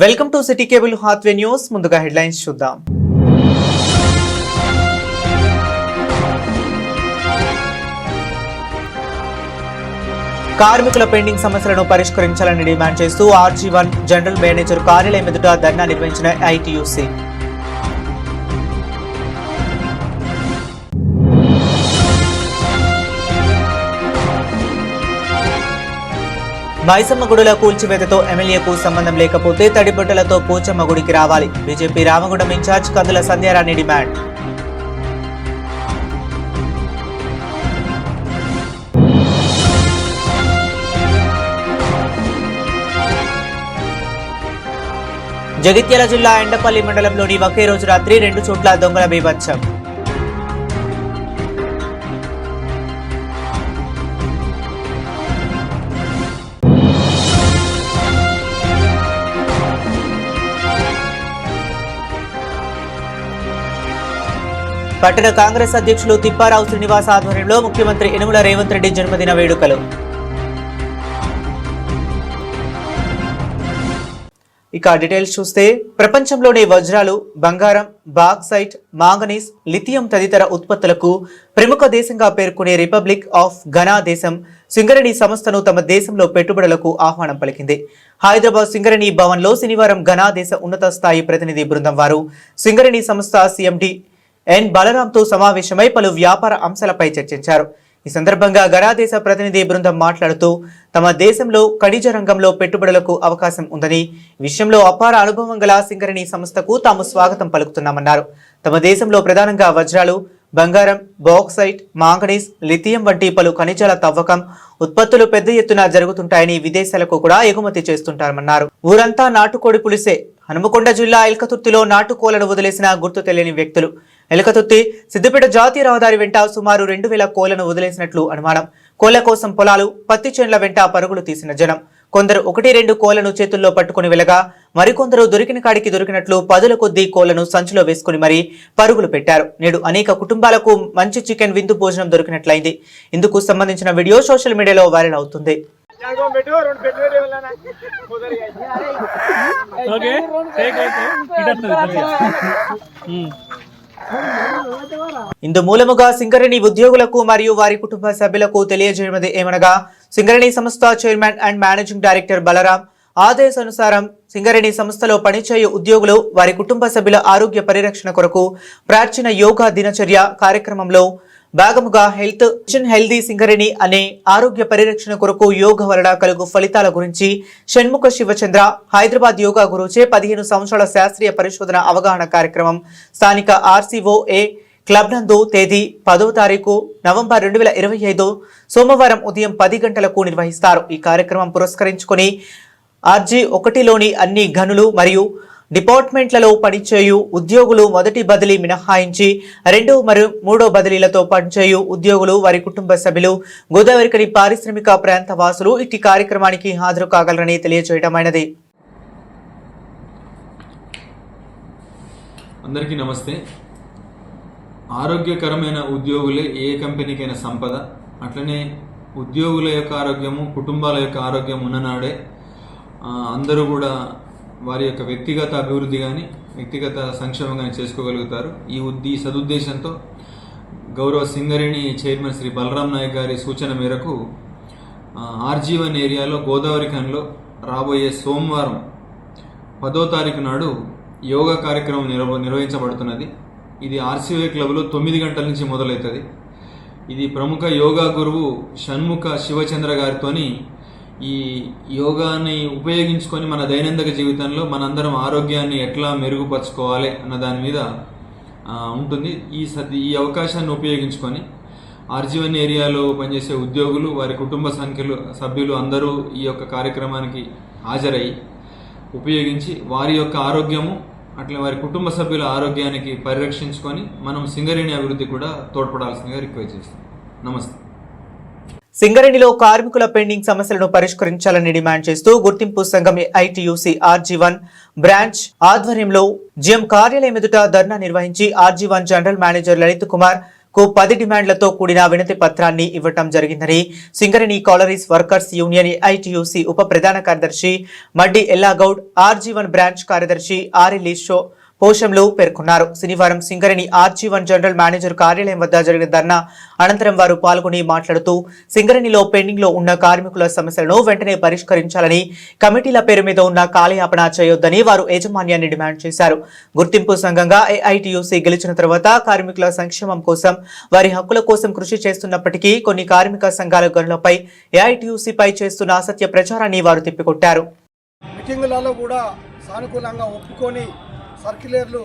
Welcome to city cable Hathway news. ముందుగా headlines చూద్దాం. కార్మికుల పెండింగ్ సమస్యలను పరిష్కరించాలని డిమాండ్ చేస్తూ ఆర్జీ వన్ జనరల్ మేనేజర్ కార్యాలయం ఎదుట ధర్నా నిర్వహించిన ఐటీయూసీ. మైసమ్మ గుడుల కూల్చివేతతో ఎమ్మెల్యేకు సంబంధం లేకపోతే తడిబొట్టలతో పోచమ్మ గుడికి రావాలి. BJP Ramagundam in-charge Kandula Sandhyarani demand. Jagtial జిల్లా ఎండపల్లి మండలంలోని ఒకే రోజు రాత్రి రెండు చోట్ల దొంగల బీభత్సం. పట్టణ కాంగ్రెస్ అధ్యక్షులు తిప్పారావు శ్రీనివాస్ ఆధ్వర్యంలో ముఖ్యమంత్రి యనుమల రేవంత్ రెడ్డి జన్మదిన వేడుకలు. ఇక డీటెయిల్స్ చూస్తే ప్రపంచంలోని వజ్రాలు బంగారం బాక్సైట్ మాంగనీస్ లిథియం తదితర ఉత్పత్తులకు ప్రముఖ దేశంగా పేర్కొనే రిపబ్లిక్ ఆఫ్ ఘనా దేశం సింగరేణి సంస్థను తమ దేశంలో పెట్టుబడులకు ఆహ్వానం పలికింది. హైదరాబాద్ సింగరేణి భవన్లో శనివారం ఘనా దేశ ఉన్నత స్థాయి ప్రతినిధి బృందం వారు. సింగరేణి సంస్థ సీఎండి ఎన్ బలరాంతో సమావేశమై పలు వ్యాపార అంశాలపై చర్చించారు. ఈ సందర్భంగా గరాదేశ ప్రతినిధి బృందం మాట్లాడుతూ తమ దేశంలో ఖనిజ రంగంలో పెట్టుబడులకు అవకాశం ఉందని విషయంలో అపార అనుభవం గల సింగరణి సంస్థకు తాము స్వాగతం పలుకుతున్నామన్నారు. తమ దేశంలో ప్రధానంగా వజ్రాలు బంగారం బాక్సైట్ మాంగనీస్ లిథియం వంటి పలు ఖనిజాల తవ్వకం ఉత్పత్తులు పెద్ద ఎత్తున జరుగుతుంటాయని విదేశాలకు కూడా ఎగుమతి చేస్తుంటారన్నారు ఊరంతా నాటుకోడి పులిసే. హనుమకొండ జిల్లా ఎల్కతుర్తిలో నాటుకోలను వదిలేసిన గుర్తు తెలియని వ్యక్తులు. ఎలకతుర్తి సిద్దిపేట జాతీయ రహదారి వెంట సుమారు రెండు వేల కోళ్ళను వదిలేసినట్లు అనుమానం. కోళ్ళ కోసం పొలాలు పత్తి చేన్ల వెంట పరుగులు తీసిన జనం. కొందరు ఒకటి రెండు కోళ్ళను చేతుల్లో పట్టుకుని వెళ్ళగా మరికొందరు దొరికిన కాడికి దొరికినట్లు పదుల కొద్దీ కోళ్ళను సంచిలో వేసుకుని మరీ పరుగులు పెట్టారు. నేడు అనేక కుటుంబాలకు మంచి చికెన్ విందు భోజనం దొరికినట్లయింది. ఇందుకు సంబంధించిన వీడియో సోషల్ మీడియాలో వైరల్ అవుతుంది. ఓకే ఇందు మూలముగా సింగరేణి ఉద్యోగులకు మరియు వారి కుటుంబ సభ్యులకు తెలియజేయమది ఏమనగా సింగరేణి సంస్థ chairman and managing director Balram ఆదేశానుసారం సింగరేణి సంస్థలో పనిచేయు ఉద్యోగులు వారి కుటుంబ సభ్యుల ఆరోగ్య పరిరక్షణ కొరకు ప్రాచీన యోగా దినచర్య కార్యక్రమంలో భాగముగా హెల్త్ మిషన్ హెల్దీ సింగరేణి అనే ఆరోగ్య పరిరక్షణ కొరకు యోగ వలన కలుగు ఫలితాల గురించి షణ్ముఖ శివచంద్ర హైదరాబాద్ యోగా గురుచే పదిహేను సంవత్సరాల శాస్త్రీయ పరిశోధన అవగాహన కార్యక్రమం స్థానిక ఆర్సీఓ ఏ క్లబ్ నందు తేదీ పదో తారీఖు నవంబర్ రెండు వేల ఇరవై ఐదు సోమవారం ఉదయం పది గంటలకు నిర్వహిస్తారు. ఈ కార్యక్రమం పురస్కరించుకొని ఆర్జీ ఒకటిలోని అన్ని గనులు మరియు డిపార్ట్మెంట్లలో పనిచేయు ఉద్యోగులు మొదటి బదిలీ మినహాయించి రెండు మరియు మూడో బదిలీలతో పనిచేయు ఉద్యోగులు వారి కుటుంబ సభ్యులు గోదావరికని పారిశ్రామిక ప్రాంత వాసులు ఇట్టి కార్యక్రమానికి హాజరు కాగలరని తెలియజేయడమైనది అందరికీ నమస్తే. ఆరోగ్యకరమైన ఉద్యోగులే ఏ కంపెనీకైనా సంపద. అట్లనే ఉద్యోగుల యొక్క ఆరోగ్యము కుటుంబాల యొక్క ఆరోగ్యం ఉన్ననాడే అందరూ కూడా వారి యొక్క వ్యక్తిగత అభివృద్ధి కానీ వ్యక్తిగత సంక్షేమం కానీ చేసుకోగలుగుతారు. ఈ ఉద్ది సదుద్దేశంతో గౌరవ సింగరేణి చైర్మన్ శ్రీ బలరాం నాయక్ గారి సూచన మేరకు ఆర్జీవన్ ఏరియాలో గోదావరి ఖన్లో రాబోయే సోమవారం పదో తారీఖు నాడు యోగా కార్యక్రమం నిర్వ నిర్వహించబడుతున్నది. ఇది ఆర్సీఓ క్లబ్లో తొమ్మిది గంటల నుంచి మొదలవుతుంది. ఇది ప్రముఖ యోగా గురువు షణ్ముఖ శివచంద్ర గారితోని ఈ యోగాని ఉపయోగించుకొని మన దైనందిక జీవితంలో మనందరం ఆరోగ్యాన్ని ఎట్లా మెరుగుపరచుకోవాలి అన్న దాని మీద ఉంటుంది. ఈ సద్- ఈ అవకాశాన్ని ఉపయోగించుకొని ఆర్జీవన్ ఏరియాలో పనిచేసే ఉద్యోగులు వారి కుటుంబ సంఖ్యలు సభ్యులు అందరూ ఈ యొక్క కార్యక్రమానికి హాజరై ఉపయోగించి వారి యొక్క ఆరోగ్యము అట్లా వారి కుటుంబ సభ్యుల ఆరోగ్యానికి పరిరక్షించుకొని మనం సింగరేణి అభివృద్ధి కూడా తోడ్పడాల్సిందిగా రిక్వెస్ట్ చేస్తాం నమస్తే. సింగరేణిలో కార్మికుల పెండింగ్ సమస్యలను పరిష్కరించాలని డిమాండ్ చేస్తూ గుర్తింపు సంఘం ఐటీయూసీ ఆర్జీ వన్ బ్రాంచ్ ఆధ్వర్యంలో జిఎం కార్యాలయం ఎదుట ధర్నా నిర్వహించి RG one general manager Lalit కుమార్కు పది డిమాండ్లతో కూడిన వినతి పత్రాన్ని ఇవ్వటం జరిగిందని Singareni collieries workers union ITUC ఉప ప్రధాన కార్యదర్శి Maddi Yellagoud RG one branch కార్యదర్శి ఆర్ఎల్ షో పోషంలో పేర్కొన్నారు. శనివారం సింగరేణి ఆర్జీవన్ జనరల్ మేనేజర్ కార్యాలయం వద్ద జరిగిన ధర్నా అనంతరం వారు పాల్గొని మాట్లాడుతూ సింగరేణిలో పెండింగ్లో ఉన్న కార్మికుల సమస్యలను వెంటనే పరిష్కరించాలని కమిటీల పేరు మీద ఉన్న కాలయాపన చేయొద్దని వారు యాజమాన్యాన్ని డిమాండ్ చేశారు. గుర్తింపు సంఘంగా ఏఐటియుసి గెలిచిన తర్వాత కార్మికుల సంక్షేమం కోసం వారి హక్కుల కోసం కృషి చేస్తున్నప్పటికీ కొన్ని కార్మిక సంఘాల గనులపై ఏఐటీయూసీపై చేస్తున్న అసత్య ప్రచారాన్ని వారు తిప్పికొట్టారు. మీటింగులలో కూడా సానుకూలంగా ఒప్పుకొని సర్క్యులర్లు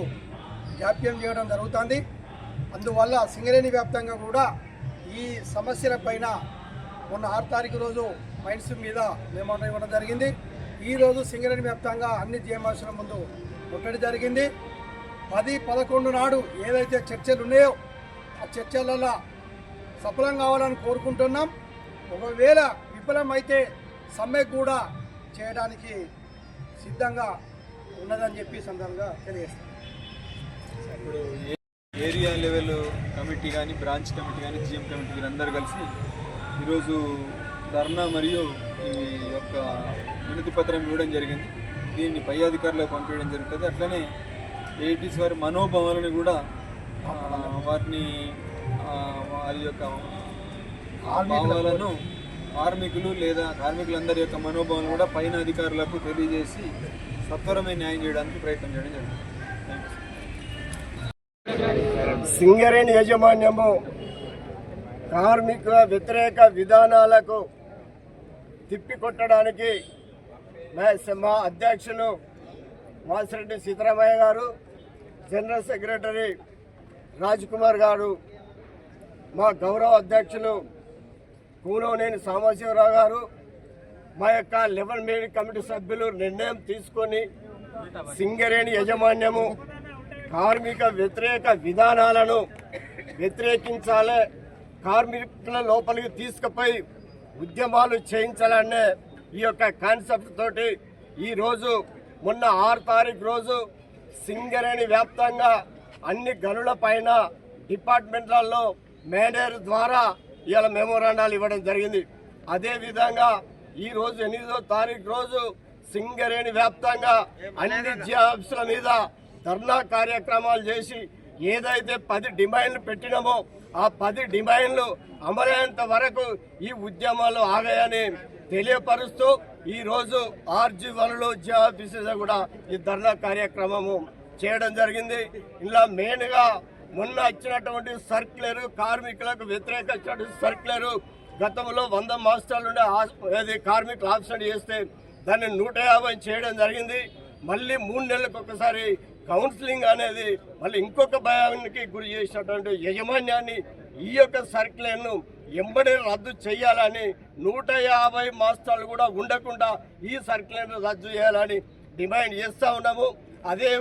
జాప్యం చేయడం జరుగుతుంది. అందువల్ల సింగరేణి వ్యాప్తంగా కూడా ఈ సమస్యల పైన మొన్న ఆరు తారీఖు రోజు మైన్స్ మీద మేమోటం ఇవ్వడం జరిగింది. ఈ రోజు సింగరేణి వ్యాప్తంగా అన్ని జీఎంఆర్సీల ముందు ఒకటి జరిగింది. పది పదకొండు నాడు ఏదైతే చర్చలు ఉన్నాయో ఆ చర్చలలో సఫలం కావాలని కోరుకుంటున్నాం. ఒకవేళ విఫలమైతే సమ్మె కూడా చేయడానికి సిద్ధంగా ఉన్నదని చెప్పి సందర్భంగా తెలియజేస్తాను ఇప్పుడు ఏ- ఏరియా లెవెల్ కమిటీ కానీ బ్రాంచ్ కమిటీ కానీ జిఎం కమిటీ వీరందరూ కలిసి ఈరోజు ధర్నా మరియు ఈ యొక్క వినతి పత్రం ఇవ్వడం జరిగింది. దీన్ని పై అధికారులకు పంపించడం జరుగుతుంది. అట్లనే ఏటీస్ వారి మనోభావాలను కూడా వారిని వారి యొక్క భావాలను కార్మికులు లేదా కార్మికులందరి యొక్క మనోభావాలను కూడా పైన అధికారులకు తెలియజేసి సత్వరమైన న్యాయం చేయడానికి ప్రయత్నం చేయడం జరిగింది. సింగరేణి యాజమాన్యము కార్మిక వ్యతిరేక విధానాలకు తిప్పికొట్టడానికి మా- మా అధ్యక్షులు వాసిరెడ్డి సీతారామయ్య గారు జనరల్ సెక్రటరీ రాజ్ కుమార్ గారు మా గౌరవ అధ్యక్షులు కూలోనేని సాంబశివరావు గారు మా యొక్క లెవెన్ మేడ్ కమిటీ సభ్యులు నిర్ణయం తీసుకొని సింగరేణి యాజమాన్యము కార్మిక వ్యతిరేక విధానాలను వ్యతిరేకించాలి. కార్మికుల లోపలికి తీసుకుపోయి ఉద్యమాలు చేయించాలనే ఈ యొక్క కాన్సెప్ట్ తోటి ఈరోజు మొన్న ఆరు తారీఖు రోజు సింగరేణి వ్యాప్తంగా అన్ని గనుల పైన డిపార్ట్మెంట్లలో మేనేజర్ ద్వారా ఇవాళ మెమోరాండాలు ఇవ్వడం జరిగింది. అదేవిధంగా ఈ రోజు ఎనిమిదో తారీఖు రోజు సింగరేణి వ్యాప్తంగా అన్ని జాబ్స్ల మీద ధర్నా కార్యక్రమాలు చేసి ఏదైతే పది డిమాండ్లు పెట్టినామో ఆ పది డిమాండ్లు అమరేంత వరకు ఈ ఉద్యమాలు ఆగాయని తెలియపరుస్తూ ఈ రోజు ఆర్జీ వన్లో జిఆఫీసెస్ కూడా ఈ ధర్నా కార్యక్రమము చేయడం జరిగింది. ఇలా మెయిన్గా మొన్న ఇచ్చినటువంటి సర్క్యులర్ కార్మికులకు వ్యతిరేకించినటువంటి సర్క్యులర్ గతంలో వంద మాస్టర్లు ఉండే ఏది కార్మికులు ఆబ్సెంట్ చేస్తే దాన్ని నూట యాభై చేయడం జరిగింది. మళ్ళీ మూడు నెలలకు ఒకసారి కౌన్సిలింగ్ అనేది మళ్ళీ ఇంకొక భయానికి గురి చేసినటువంటి యజమాన్యాన్ని ఈ యొక్క సర్కిల్ను ఎంబడే రద్దు చేయాలని నూట యాభై మాస్టర్లు కూడా ఉండకుండా ఈ సర్కిల్ను రద్దు చేయాలని డిమాండ్ చేస్తూ ఉన్నాము. అదే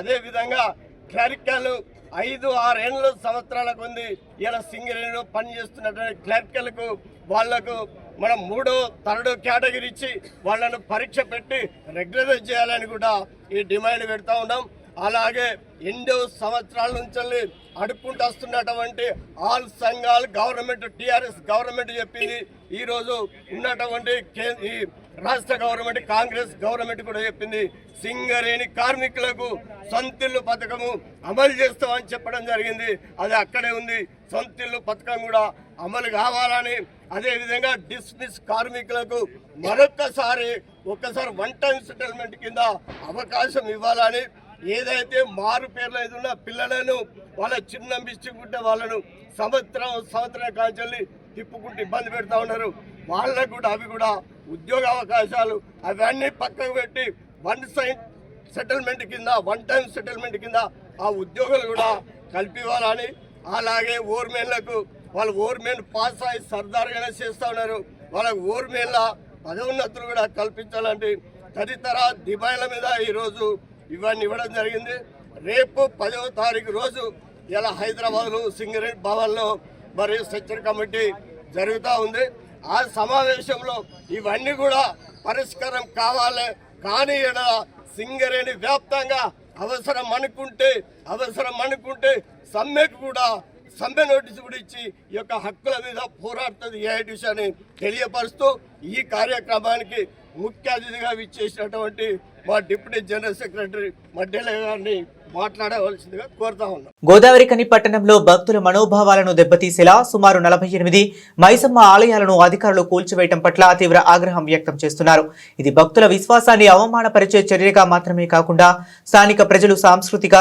అదే విధంగా క్లరికల్ ఐదు ఆరేళ్ళ సంవత్సరాలకు ఉంది. ఇలా సింగరేణిలో పనిచేస్తున్నటువంటి క్లర్కలకు వాళ్ళకు మనం మూడో థర్డ్ కేటగిరీ ఇచ్చి వాళ్ళను పరీక్ష పెట్టి రెగ్యులరైజ్ చేయాలని కూడా ఈ డిమాండ్ పెడతా ఉన్నాం. అలాగే ఎన్నో సంవత్సరాల నుంచి అడుక్కుంటూ వస్తున్నటువంటి ఆల్ సంఘాలు గవర్నమెంట్ టిఆర్ఎస్ గవర్నమెంట్ చెప్పింది. ఈరోజు ఉన్నటువంటి కే- ఈ రాష్ట్ర గవర్నమెంట్ కాంగ్రెస్ గవర్నమెంట్ కూడా చెప్పింది సింగరేణి కార్మికులకు సొంతిల్లు పథకము అమలు చేస్తామని చెప్పడం జరిగింది. అది అక్కడే ఉంది. సొంతిల్లు పథకం కూడా అమలు కావాలని అదేవిధంగా డిస్మిస్ కార్మికులకు మరొక్కసారి ఒక్కసారి వన్ టైం సెటిల్మెంట్ కింద అవకాశం ఇవ్వాలని ఏదైతే మారు పేర్లు అయితే ఉన్న పిల్లలను వాళ్ళ చిన్న మిస్టేక్ ఉంటే వాళ్ళను సంవత్సరం సంవత్సరం కాల్చల్ని తిప్పుకుంటూ ఇబ్బంది పెడతా ఉన్నారు. వాళ్ళకు కూడా అవి కూడా ఉద్యోగ అవకాశాలు అవన్నీ పక్కకు పెట్టి వన్ సైడ్ సెటిల్మెంట్ కింద వన్ టైం సెటిల్మెంట్ కింద ఆ ఉద్యోగులు కూడా కల్పివ్వాలని అలాగే ఓర్మెన్లకు వాళ్ళు ఓర్మెన్ పాస్ అయి సర్దారుగానే చేస్తూ ఉన్నారు. వాళ్ళకు ఓర్మెన్ల పదోన్నతులు కూడా కల్పించాలంటే తదితర దిబాయిల మీద ఈరోజు ఇవన్నీ ఇవ్వడం జరిగింది. రేపు పదవ తారీఖు రోజు ఇలా హైదరాబాద్లో సింగరేణి భవన్లో మరియు సెక్టర్ కమిటీ జరుగుతూ ఉంది. ఆ సమావేశంలో ఇవన్నీ కూడా పరిష్కారం కావాలి. కానీ ఈడ సింగరేణి వ్యాప్తంగా అవసరం అనుకుంటే అవసరం అనుకుంటే సమ్మెకు కూడా సమ్మె నోటీసు కూడా ఇచ్చి ఈ యొక్క హక్కుల మీద పోరాడుతుంది ఏఐటీసీ అని తెలియపరుస్తూ ఈ కార్యక్రమానికి ముఖ్య అతిథిగా విచ్చేసినటువంటి మా డిప్యూటీ జనరల్ సెక్రటరీ మడ్డెల గారిని మాట్లాడవలసిందిగా కోరుతా ఉన్నాం. గోదావరి కని పట్టణంలో భక్తుల మనోభావాలను దెబ్బతీసేలా సుమారు నలభై ఎనిమిది మైసమ్మ ఆలయాలను అధికారులు కూల్చివేయటం పట్ల తీవ్ర ఆగ్రహం వ్యక్తం చేస్తున్నారు. ఇది భక్తుల విశ్వాసాన్ని అవమానపరిచే చర్యగా మాత్రమే కాకుండా స్థానిక ప్రజలు సాంస్కృతిక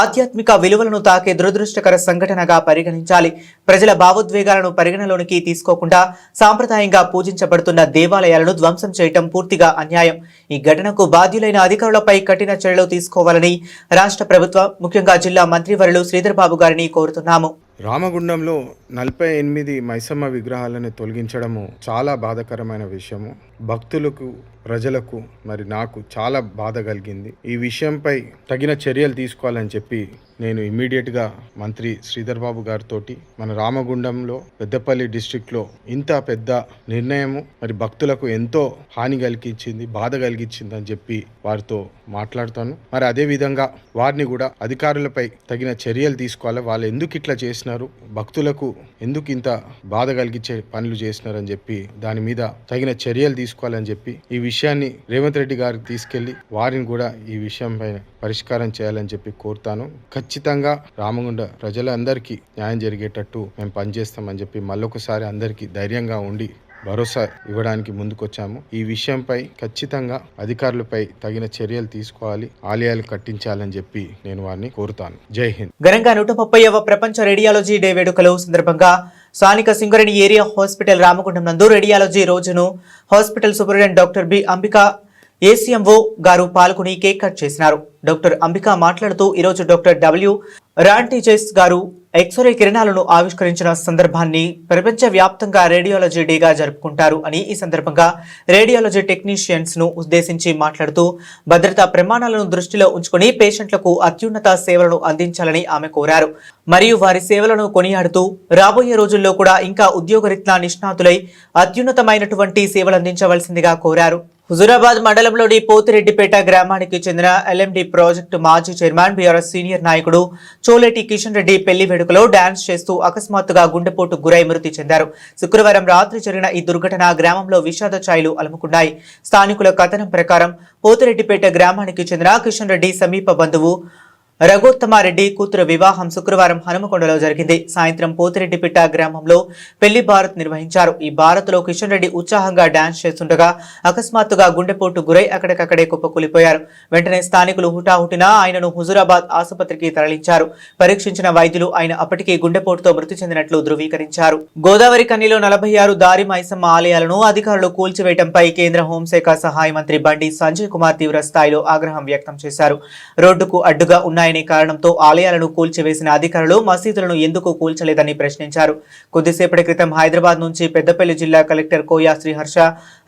ఆధ్యాత్మిక విలువలను తాకే దురదృష్టకర సంఘటనగా పరిగణించాలి. ప్రజల భావోద్వేగాలను పరిగణలోనికి తీసుకోకుండా సాంప్రదాయంగా పూజించబడుతున్న దేవాలయాలను ధ్వంసం చేయటం పూర్తిగా అన్యాయం. ఈ ఘటనకు బాధ్యులైన అధికారులపై కఠిన చర్యలు తీసుకోవాలని రాష్ట్ర ప్రభుత్వం ముఖ్యంగా జిల్లా మంత్రివర్యులు శ్రీధర్ బాబు గారిని కోరుతున్నాము. రామగుండంలో నలభై ఎనిమిది మైసమ్మ విగ్రహాలను తొలగించడము చాలా బాధకరమైన విషయము. భక్తులకు ప్రజలకు మరి నాకు చాలా బాధ కలిగింది. ఈ విషయంపై తగిన చర్యలు తీసుకోవాలని చెప్పి నేను ఇమ్మీడియట్గా మంత్రి శ్రీధర్ బాబు గారితో మన రామగుండంలో పెద్దపల్లి డిస్ట్రిక్ట్లో ఇంత పెద్ద నిర్ణయము మరి భక్తులకు ఎంతో హాని కలిగించింది బాధ కలిగించింది అని చెప్పి వారితో మాట్లాడుతాను. మరి అదే విధంగా వారిని కూడా అధికారులపై తగిన చర్యలు తీసుకోవాలి. వాళ్ళు ఎందుకు ఇట్లా చేసినారు? భక్తులకు ఎందుకు ఇంత బాధ కలిగించే పనులు చేసినారని చెప్పి దాని మీద తగిన చర్యలు తీసుకోవాలని చెప్పి ఈ విషయాన్ని రేవంత్ రెడ్డి గారికి తీసుకెళ్ళి వారిని కూడా ఈ విషయం పైన పరిష్కారం చేయాలని చెప్పి కోరుతాను. ఖచ్చితంగా రామగుండ ప్రజలందరికీ న్యాయం జరిగేటట్టు మేము పనిచేస్తామని చెప్పి మళ్ళొకసారి అందరికీ ధైర్యంగా ఉండి భరోసా ఇవ్వడానికి ముందుకొచ్చాము. ఈ విషయంపై ఖచ్చితంగా అధికారులపై తగిన చర్యలు తీసుకోవాలి ఆలయాలు కట్టించాలని చెప్పి నేను వారిని కోరుతాను. జై హింద్. ఘనంగా నూట ముప్పైవ ప్రపంచ రేడియాలజీ డే వేడుకలు సందర్భంగా స్థానిక సింగరేణి ఏరియా హాస్పిటల్ రామగుండం నందు రేడియాలజీ రోజును hospital superintendent doctor B Ambika ACMO garu పాల్గొని కేక్ కట్ చేసినారు. డాక్టర్ అంబిక మాట్లాడుతూ ఈరోజు డాక్టర్ డబ్ల్యూ రాంటీజెస్ గారు ఎక్స్రే కిరణాలను ఆవిష్కరించిన సందర్భాన్ని ప్రపంచవ్యాప్తంగా రేడియాలజీ డేగా జరుపుకుంటారు అని ఈ సందర్భంగా రేడియాలజీ టెక్నీషియన్స్ను ఉద్దేశించి మాట్లాడుతూ భద్రతా ప్రమాణాలను దృష్టిలో ఉంచుకొని పేషెంట్లకు అత్యున్నత సేవలను అందించాలని ఆమె కోరారు. మరియు వారి సేవలను కొనియాడుతూ రాబోయే రోజుల్లో కూడా ఇంకా ఉద్యోగరీత్యా నిష్ణాతులై అత్యున్నతమైనటువంటి సేవలు అందించవలసిందిగా కోరారు. హుజురాబాద్ మండలంలోని పోతిరెడ్డిపేట గ్రామానికి చెందిన ఎల్ఎండి ప్రాజెక్టు మాజీ చైర్మన్ బీఆర్ఎస్ సీనియర్ నాయకుడు చోలేటి కిషన్ రెడ్డి పెళ్ళి వేడుకలో డాన్స్ చేస్తూ అకస్మాత్తుగా గుండెపోటు గురై మృతి చెందారు. శుక్రవారం రాత్రి జరిగిన ఈ దుర్ఘటన గ్రామంలో విషాద ఛాయలు అలుముకున్నాయి. స్థానికుల కథనం ప్రకారం పోతిరెడ్డిపేట గ్రామానికి చెందిన కిషన్ రెడ్డి సమీప బంధువు రఘోత్తమారెడ్డి కూతురు వివాహం శుక్రవారం హనుమకొండలో జరిగింది. సాయంత్రం పోతిరెడ్డిపిట్ట గ్రామంలో పెళ్ళి భారత్ నిర్వహించారు. ఈ భారత్లో కిషన్ రెడ్డి ఉత్సాహంగా డాన్స్ చేస్తుండగా అకస్మాత్తుగా గుండెపోటు గురై అక్కడికక్కడే కుప్పకూలిపోయారు. వెంటనే స్థానికులు హుటాహుటిన ఆయనను హుజురాబాద్ ఆసుపత్రికి తరలించారు. పరీక్షించిన వైద్యులు ఆయన అప్పటికే గుండెపోటుతో మృతి చెందినట్లు ధృవీకరించారు. గోదావరి కన్నీలో నలభై ఆరు దారి మైసమ్మ ఆలయాలను అధికారులు కూల్చివేయడంపై కేంద్ర హోంశాఖ సహాయ మంత్రి బండి సంజయ్ కుమార్ తీవ్ర స్థాయిలో ఆగ్రహం వ్యక్తం చేశారు. రోడ్డుకు అడ్డుగా ఉన్నాయనే కారణంతో ఆలయాలను కూల్చివేసిన అధికారులు మసీదులను ఎందుకు కూల్చలేదని ప్రశ్నించారు. కొద్దిసేపటి క్రితం హైదరాబాద్ నుంచి పెద్దపల్లి జిల్లా collector Koya Sriharsha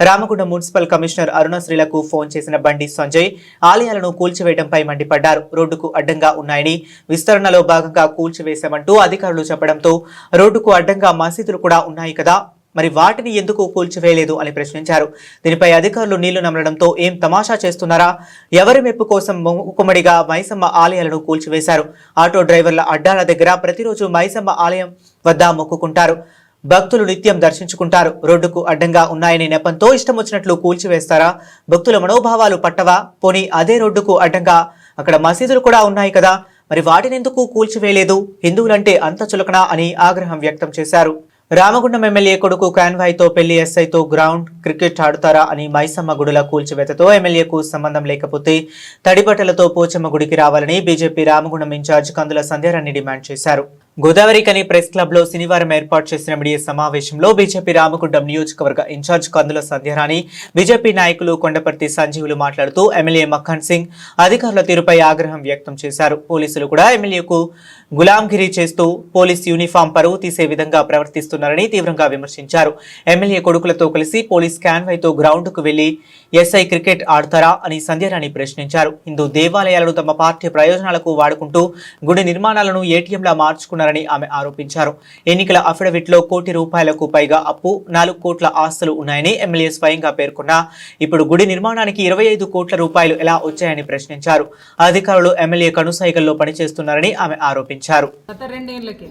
Ramagunda municipal commissioner అరుణశ్రీలకు phone చేసిన బండి సంజయ్ ఆలయాలను కూల్చివేయడంపై మండిపడ్డారు. రోడ్డుకు అడ్డంగా ఉన్నాయని విస్తరణలో భాగంగా కూల్చివేశామంటూ అధికారులు చెప్పడంతో రోడ్డుకు అడ్డంగా మసీదులు కూడా ఉన్నాయి కదా మరి వాటిని ఎందుకు కూల్చివేయలేదు అని ప్రశ్నించారు. దీనిపై అధికారులు నీళ్ళు నమలడంతో ఏం తమాషా చేస్తున్నారా? ఎవరి మెప్పు కోసం ముక్కుమడిగా మైసమ్మ ఆలయాలను కూల్చివేశారు. ఆటో డ్రైవర్ల అడ్డాల దగ్గర ప్రతిరోజు మైసమ్మ ఆలయం వద్ద మొక్కుకుంటారు. భక్తులు నిత్యం దర్శించుకుంటారు. రోడ్డుకు అడ్డంగా ఉన్నాయనే నెపంతో ఇష్టం వచ్చినట్లు కూల్చివేస్తారా? భక్తుల మనోభావాలు పట్టవా? పోనీ అదే రోడ్డుకు అడ్డంగా అక్కడ మసీదులు కూడా ఉన్నాయి కదా? మరి వాటిని ఎందుకు కూల్చివేయలేదు? హిందువులంటే అంత చులకనా అని ఆగ్రహం వ్యక్తం చేశారు. రామగుండం ఎమ్మెల్యే కొడుకు కాన్వాయ్తో పెళ్ళి ఎస్ఐతో గ్రౌండ్ క్రికెట్ ఆడుతారా అని మైసమ్మ గుడుల కూల్చివేతతో ఎమ్మెల్యేకు సంబంధం లేకపోతే తడిబట్టలతో పోచమ్మ గుడికి రావాలని బీజేపీ రామగుండం ఇన్ఛార్జ్ కందుల సంధ్యారాన్ని డిమాండ్ చేశారు. గోదావరి కని ప్రెస్ క్లబ్లో శనివారం ఏర్పాటు చేసిన మీడియా సమావేశంలో బీజేపీ రామగుండం నియోజకవర్గ ఇన్ఛార్జ్ కందుల సంధ్యారాణి బీజేపీ నాయకులు కొండపర్తి సంజీవులు మాట్లాడుతూ ఎమ్మెల్యే మక్కన్ సింగ్ అధికారుల తీరుపై ఆగ్రహం వ్యక్తం చేశారు. పోలీసులు కూడా ఎమ్మెల్యేకు గులాంగిరి చేస్తూ పోలీస్ యూనిఫామ్ పరువు తీసే విధంగా ప్రవర్తిస్తున్నారని తీవ్రంగా విమర్శించారు. ఎమ్మెల్యే కొడుకులతో కలిసి పోలీస్ క్యాన్వైతో గ్రౌండ్కు వెళ్ళి ఎస్ఐ క్రికెట్ ఆడతారా అని సంధ్యారాణి ప్రశ్నించారు. హిందూ దేవాలయాలను తమ పార్టీ ప్రయోజనాలకు వాడుకుంటూ గుడి నిర్మాణాలను ఏటీఎంలా మార్చుకున్నారని ఆమె ఆరోపించారు. ఎన్నికల అఫిడవిట్లో కోటి రూపాయలకు పైగా అప్పు నాలుగు కోట్ల ఆస్తులు ఉన్నాయని ఎమ్మెల్యే స్వయంగా పేర్కొన్నా. ఇప్పుడు గుడి నిర్మాణానికి ఇరవై ఐదు కోట్ల రూపాయలు ఎలా వచ్చాయని ప్రశ్నించారు. అధికారులు ఎమ్మెల్యే కనుసైకల్లో పనిచేస్తున్నారని ఆమె ఆరోపించారు. గత రెండేళ్ళకి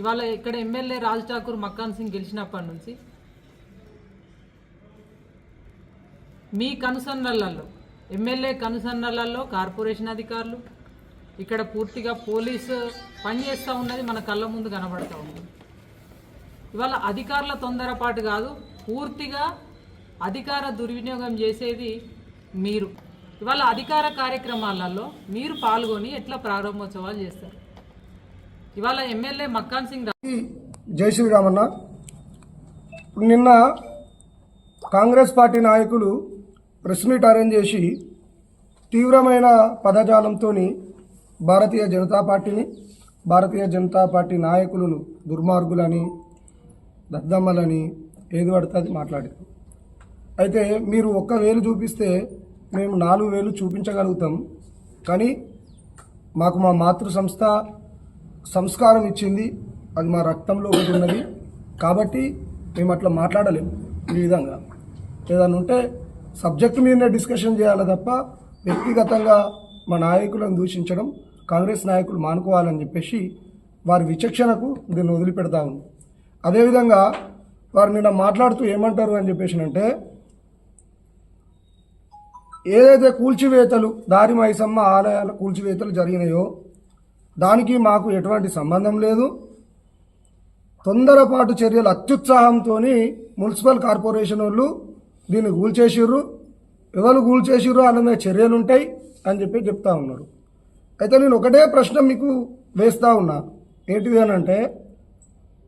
ఇవాళ ఇక్కడ ఎమ్మెల్యే రాజ్ ఠాకూర్ మక్కాన్ సింగ్ గెలిచినప్పటి నుంచి మీ కనుసన్నలలో ఎమ్మెల్యే కనుసన్నలలో కార్పొరేషన్ అధికారులు ఇక్కడ పూర్తిగా పోలీసు పనిచేస్తూ ఉన్నది మన కళ్ళ ముందు కనబడుతూ ఉంది ఇవాళ అధికారుల తొందరపాటు కాదు పూర్తిగా అధికార దుర్వినియోగం చేసేది మీరు. ఇవాళ అధికార కార్యక్రమాలలో మీరు పాల్గొని ఎట్లా ప్రారంభోత్సవాలు చేస్తారు? ఇవాళ ఎమ్మెల్యే మక్కాన్ సింగ్ రా- జై శ్రీరామన్న. నిన్న కాంగ్రెస్ పార్టీ నాయకులు ప్రెస్ మీట్ అరేంజ్ చేసి తీవ్రమైన పదజాలంతో భారతీయ జనతా పార్టీని భారతీయ జనతా పార్టీ నాయకులను దుర్మార్గులని దద్దమ్మలని ఏది పడితే అది మాట్లాడారు అయితే మీరు ఒక్క వేలు చూపిస్తే మేము నాలుగు వేలు చూపించగలుగుతాం. కానీ మాకు మా మాతృ సంస్థ సంస్కారం ఇచ్చింది అది మా రక్తంలో ఒకటి ఉన్నది. కాబట్టి మేము అట్లా మాట్లాడలేము ఈ విధంగా. ఏదన్నా ఉంటే సబ్జెక్ట్ మీదనే డిస్కషన్ చేయాలి తప్ప వ్యక్తిగతంగా మా నాయకులను దూషించడం కాంగ్రెస్ నాయకులు మానుకోవాలని చెప్పేసి వారి విచక్షణకు దీన్ని వదిలిపెడతా ఉంది. అదేవిధంగా వారు నిన్న మాట్లాడుతూ ఏమంటారు అని చెప్పేసినంటే ఏదైతే కూల్చివేతలు దారి మైసమ్మ ఆలయాల కూల్చివేతలు జరిగినాయో దానికి మాకు ఎటువంటి సంబంధం లేదు. తొందరపాటు చర్యలు అత్యుత్సాహంతో మున్సిపల్ కార్పొరేషన్ వాళ్ళు దీన్ని కూల్చేసిర్రు. ఎవరు కూల్చేసిర్రు అన్న చర్యలు ఉంటాయి అని చెప్పి చెప్తా ఉన్నారు. అయితే నేను ఒకటే ప్రశ్న మీకు వేస్తా ఉన్నా. ఏంటిది అని అంటే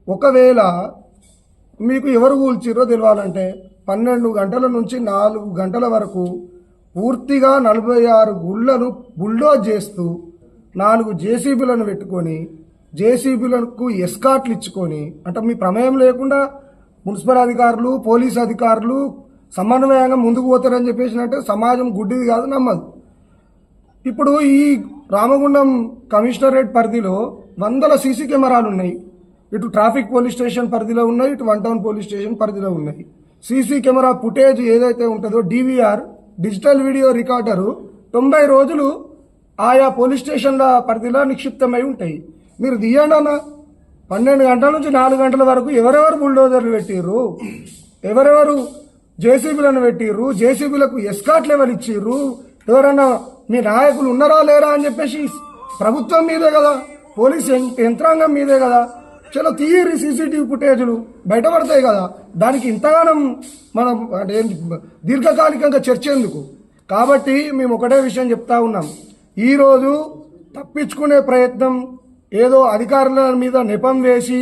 ఒకవేళ మీకు ఎవరు కూల్చిరో తెలియాలంటే పన్నెండు గంటల నుంచి నాలుగు గంటల వరకు పూర్తిగా నలభై ఆరు గుళ్ళను బుల్డోజ్ చేస్తూ నాలుగు జేసీబీలను పెట్టుకొని జేసీబీలకు ఎస్కాట్లు ఇచ్చుకొని అంటే మీ ప్రమేయం లేకుండా మున్సిపల్ అధికారులు పోలీస్ అధికారులు సమన్వయంగా ముందుకు పోతారని చెప్పేసి అంటే సమాజం గుడ్డిది కాదు నమ్మదు. ఇప్పుడు ఈ రామగుండం కమిషనరేట్ పరిధిలో వందల సీసీ కెమెరాలు ఉన్నాయి. ఇటు ట్రాఫిక్ పోలీస్ స్టేషన్ పరిధిలో ఉన్నాయి ఇటు వన్ టౌన్ పోలీస్ స్టేషన్ పరిధిలో ఉన్నాయి. సీసీ కెమెరా ఫుటేజ్ ఏదైతే ఉంటుందో డీవీఆర్ డిజిటల్ వీడియో రికార్డరు తొంభై రోజులు ఆయా పోలీస్ స్టేషన్ల పరిధిలో నిక్షిప్తమై ఉంటాయి. మీరు తీయండి అన్న. పన్నెండు గంటల నుంచి నాలుగు గంటల వరకు ఎవరెవరు బుల్డోజర్లు పెట్టిర్రు? ఎవరెవరు జేసీబీలను పెట్టిర్రు? జేసీబీలకు ఎస్కాట్ లెవెల్ ఇచ్చిర్రు? ఎవరన్నా మీ నాయకులు ఉన్నారా లేరా అని చెప్పేసి ప్రభుత్వం మీదే కదా పోలీస్ యంత్రాంగం మీదే కదా చాలా తీయరి సీసీటీవీ ఫుటేజ్లు బయటపడతాయి కదా. దానికి ఇంతగానం మనం అంటే దీర్ఘకాలికంగా చర్చ ఎందుకు? కాబట్టి మేము ఒకటే విషయం చెప్తా ఉన్నాం. ఈరోజు తప్పించుకునే ప్రయత్నం ఏదో అధికారుల మీద నెపం వేసి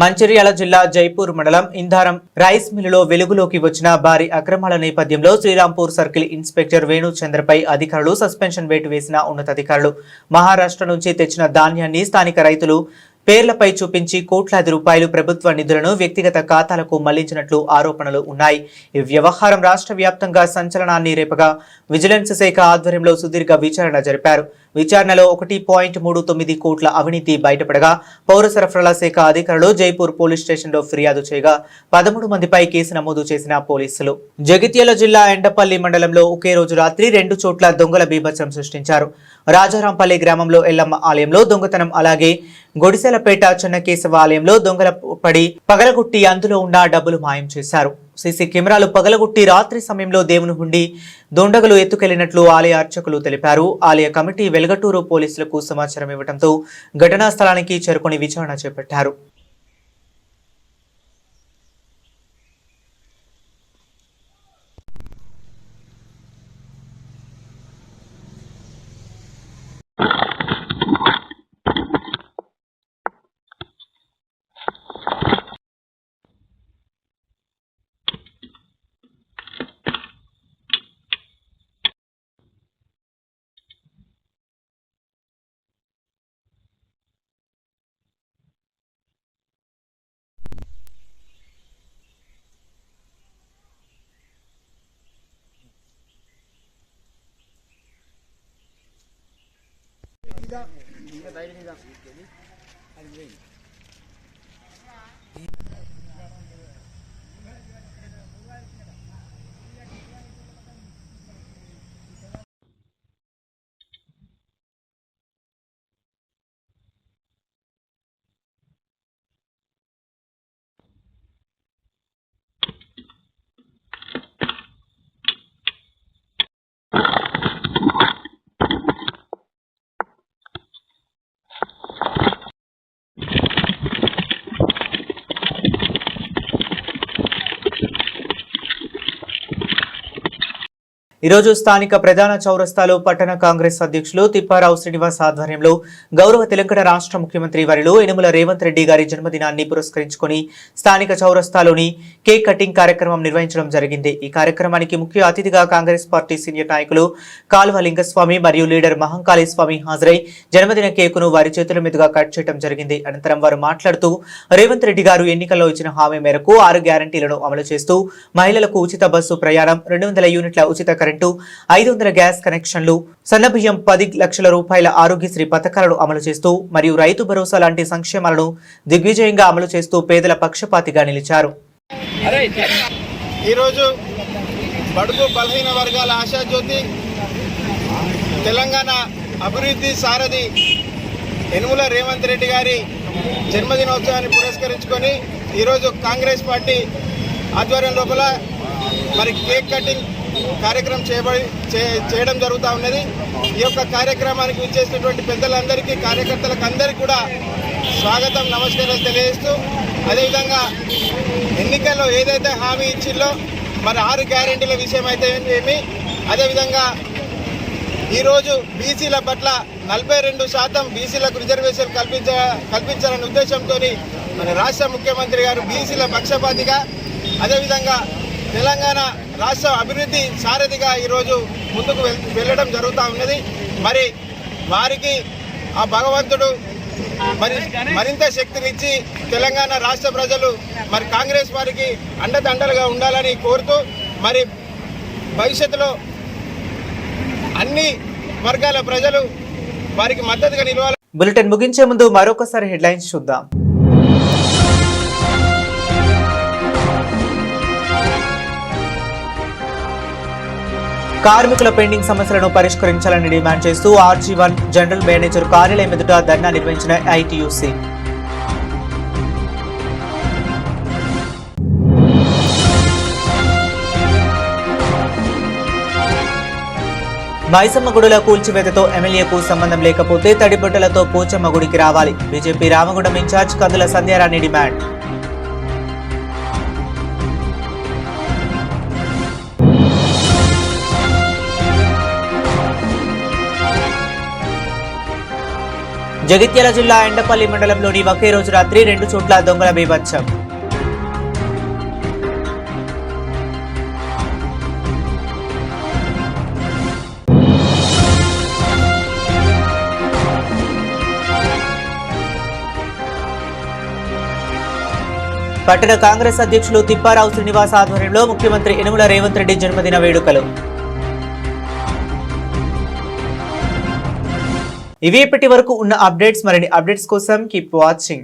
మంచిర్యాల జిల్లా జైపూర్ మండలం ఇంధారం రైస్ మిల్లులో వెలుగులోకి వచ్చిన భారీ అక్రమాల నేపథ్యంలో శ్రీరాంపూర్ సర్కిల్ ఇన్స్పెక్టర్ వేణుచంద్రపై అధికారులు సస్పెన్షన్ వేటు వేసిన ఉన్నతాధికారులు. మహారాష్ట్ర నుంచి తెచ్చిన ధాన్యాన్ని స్థానిక రైతులు పేర్లపై చూపించి కోట్లాది రూపాయలు ప్రభుత్వ నిధులను వ్యక్తిగత ఖాతాలకు మళ్ళించినట్లు ఆరోపణలు ఉన్నాయి. ఈ వ్యవహారం రాష్ట్ర వ్యాప్తంగా సంచలనాన్ని రేపగా విజిలెన్స్ శాఖ ఆధ్వర్యంలో సుదీర్ఘ విచారణ జరిపారు. విచారణలో ఒకటి పాయింట్ మూడు తొమ్మిది కోట్ల అవినీతి బయటపడగా పౌర సరఫరాల శాఖ అధికారులు జైపూర్ పోలీస్ స్టేషన్లో ఫిర్యాదు చేయగా పదమూడు మందిపై కేసు నమోదు చేసిన పోలీసులు. జగిత్యాల జిల్లా ఎండపల్లి మండలంలో ఒకే రోజు రాత్రి రెండు చోట్ల దొంగల బీభత్సం సృష్టించారు. రాజారాంపల్లి గ్రామంలో ఎల్లమ్మ ఆలయంలో దొంగతనం అలాగే గొడిసెలపేట చెన్నకేశవ ఆలయంలో దొంగల పడి పగలగొట్టి అందులో ఉన్న డబ్బులు మాయం చేశారు. సీసీ కెమెరాలు పగలగొట్టి రాత్రి సమయంలో దేవుని హుండి దొండగలు ఎత్తుకెళ్ళినట్లు ఆలయ అర్చకులు తెలిపారు. ఆలయ కమిటీ వెలగటూరు పోలీసులకు సమాచారం ఇవ్వడంతో ఘటనా స్థలానికి చేరుకొని విచారణ చేపట్టారు. ఈరోజు స్థానిక ప్రధాన చౌరస్తాలో పట్టణ కాంగ్రెస్ అధ్యక్షులు తిప్పారావు శ్రీనివాస్ ఆధ్వర్యంలో గౌరవ తెలంగాణ రాష్ట్ర ముఖ్యమంత్రి వారిలో యనుమల రేవంత్ రెడ్డి గారి జన్మదినాన్ని పురస్కరించుకొని స్థానిక చౌరస్తాలోని కేక్ కటింగ్ కార్యక్రమం నిర్వహించడం జరిగింది. ఈ కార్యక్రమానికి ముఖ్య అతిథిగా కాంగ్రెస్ పార్టీ సీనియర్ నాయకులు కాల్వ లింగస్వామి మరియు లీడర్ మహంకాళి స్వామి హాజరై జన్మదిన కేకును వారి చేతుల మీదుగా కట్ చేయడం జరిగింది. అనంతరం వారు మాట్లాడుతూ రేవంత్ రెడ్డి గారు ఎన్నికల్లో ఇచ్చిన హామీ మేరకు ఆరు గ్యారంటీలను అమలు చేస్తూ మహిళలకు ఉచిత బస్సు ప్రయాణం రెండు వందల యూనిట్ల ఉచిత కరెంట్ ఐదు వందల గ్యాస్ కనెక్షన్లు సన్నబియ్యం పది లక్షల రూపాయల ఆరోగ్యశ్రీ పథకాలను అమలు చేస్తూ మరియు రైతు భరోసా లాంటి సంక్షేమాలను దిగ్విజయంగా అమలు చేస్తూ పేదల పక్షపాతిగా నిలిచారు. ఈరోజు బడుగు బలహీన వర్గాల ఆశాజ్యోతి తెలంగాణ అభివృద్ధి సారథి ఎనుముల రేవంత్ రెడ్డి గారి జన్మదినోత్సవాన్ని పురస్కరించుకొని ఈరోజు కాంగ్రెస్ పార్టీ ఆధ్వర్యం లోపల మరి కేక్ కటింగ్ కార్యక్రమం చేయబడి చే- చేయడం జరుగుతూ ఉన్నది. ఈ యొక్క కార్యక్రమానికి విచ్చేసినటువంటి పెద్దలందరికీ కార్యకర్తలకు అందరికీ కూడా స్వాగతం నమస్కారాలు తెలియజేస్తూ అదేవిధంగా ఎన్నికల్లో ఏదైతే హామీ ఇచ్చిందో మరి ఆరు గ్యారెంటీల విషయం అయితే ఏమి అదేవిధంగా ఈరోజు బీసీల పట్ల నలభై రెండు శాతం బీసీలకు రిజర్వేషన్ కల్పించ కల్పించాలనే ఉద్దేశంతో మన రాష్ట్ర ముఖ్యమంత్రి గారు బీసీల పక్షపాతిగా అదేవిధంగా తెలంగాణ రాష్ట్ర అభివృద్ధి సారథిగా ఈరోజు ముందుకు వెళ్ళడం జరుగుతూ ఉన్నది. మరి వారికి ఆ భగవంతుడు మరి మరింత శక్తినిచ్చి తెలంగాణ రాష్ట్ర ప్రజలు మరి కాంగ్రెస్ వారికి అండదండలుగా ఉండాలని కోరుతూ మరి భవిష్యత్తులో అన్ని వర్గాల ప్రజలు వారికి మద్దతుగా నిలవాలి బులెటిన్ ముగించే ముందు మరొకసారి హెడ్లైన్స్ చూద్దాం. కార్మికుల పెండింగ్ సమస్యలను పరిష్కరించాలని డిమాండ్ చేస్తూ ఆర్జీ వన్ జనరల్ మేనేజర్ కార్యాలయం ఎదుట ధర్నా నిర్వహించిన ఐటీయూసీ. మైసమ్మ గుడుల కూల్చివేతతో ఎమ్మెల్యేకు సంబంధం లేకపోతే తడిబట్టలతో పోచమ్మ గుడికి రావాలి. BJP Ramagundam in-charge Kandula Sandhyarani demand. Jagtial జిల్లా ఎండపల్లి మండలంలోని ఒకే రోజు రాత్రి రెండు చోట్ల దొంగల బీభత్సం. పట్టణ కాంగ్రెస్ అధ్యక్షులు తిప్పారావు శ్రీనివాస్ ఆధ్వర్యంలో ముఖ్యమంత్రి యనుమల రేవంత్ రెడ్డి జన్మదిన వేడుకలు. ఇవి ఇప్పటి వరకు ఉన్న అప్డేట్స్ మరిన్ని అప్డేట్స్ కోసం కీప్ వాచింగ్